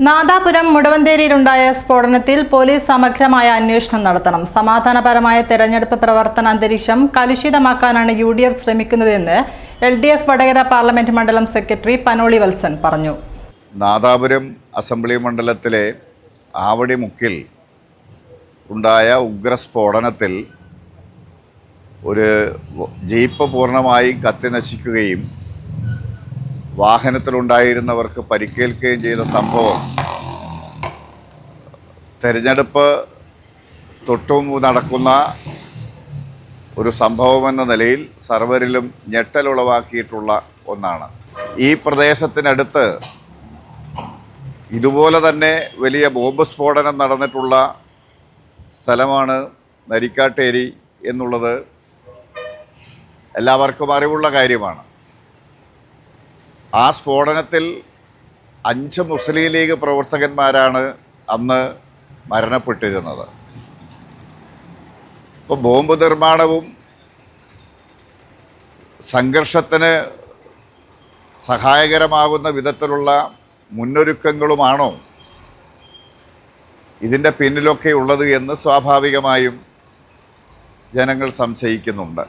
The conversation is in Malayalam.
നാദാപുരം മുടവന്തേരിയിലുണ്ടായ സ്ഫോടനത്തിൽ പോലീസ് സമഗ്രമായ അന്വേഷണം നടത്തണം. സമാധാനപരമായ തെരഞ്ഞെടുപ്പ് പ്രവർത്തന അന്തരീക്ഷം കലുഷിതമാക്കാനാണ് യു ഡി എഫ് ശ്രമിക്കുന്നതെന്ന് L D F Vadakara parliament മണ്ഡലം സെക്രട്ടറി പനോളി വത്സൻ പറഞ്ഞു. നാദാപുരം അസംബ്ലി മണ്ഡലത്തിലെ ആവടിമുക്കിൽ ഉണ്ടായ ഉഗ്രസ്ഫോടനത്തിൽ ഒരു ജീപ്പ് പൂർണമായി കത്തി നശിക്കുകയും വാഹനത്തിലുണ്ടായിരുന്നവർക്ക് പരിക്കേൽക്കുകയും ചെയ്ത സംഭവം. തെരഞ്ഞെടുപ്പ് തൊട്ടുമുമ്പ് നടക്കുന്ന ഒരു സംഭവമെന്ന നിലയിൽ സർവരിലും ഞെട്ടലുളവാക്കിയിട്ടുള്ള ഒന്നാണ്. ഈ പ്രദേശത്തിനടുത്ത് ഇതുപോലെ തന്നെ വലിയ ബോംബ് സ്ഫോടനം നടന്നിട്ടുള്ള സ്ഥലമാണ് നരിക്കാട്ടേരി എന്നുള്ളത് എല്ലാവർക്കും അറിവുള്ള കാര്യമാണ്. ആ സ്ഫോടനത്തിൽ അഞ്ച് മുസ്ലിം ലീഗ് പ്രവർത്തകന്മാരാണ് അന്ന് മരണപ്പെട്ടിരുന്നത്. ഇപ്പോൾ ബോംബ് നിർമ്മാണവും സംഘർഷത്തിന് സഹായകരമാകുന്ന വിധത്തിലുള്ള മുന്നൊരുക്കങ്ങളുമാണോ ഇതിന്റെ പിന്നിലൊക്കെ ഉള്ളത് എന്ന് സ്വാഭാവികമായും ജനങ്ങൾ സംശയിക്കുന്നുണ്ട്.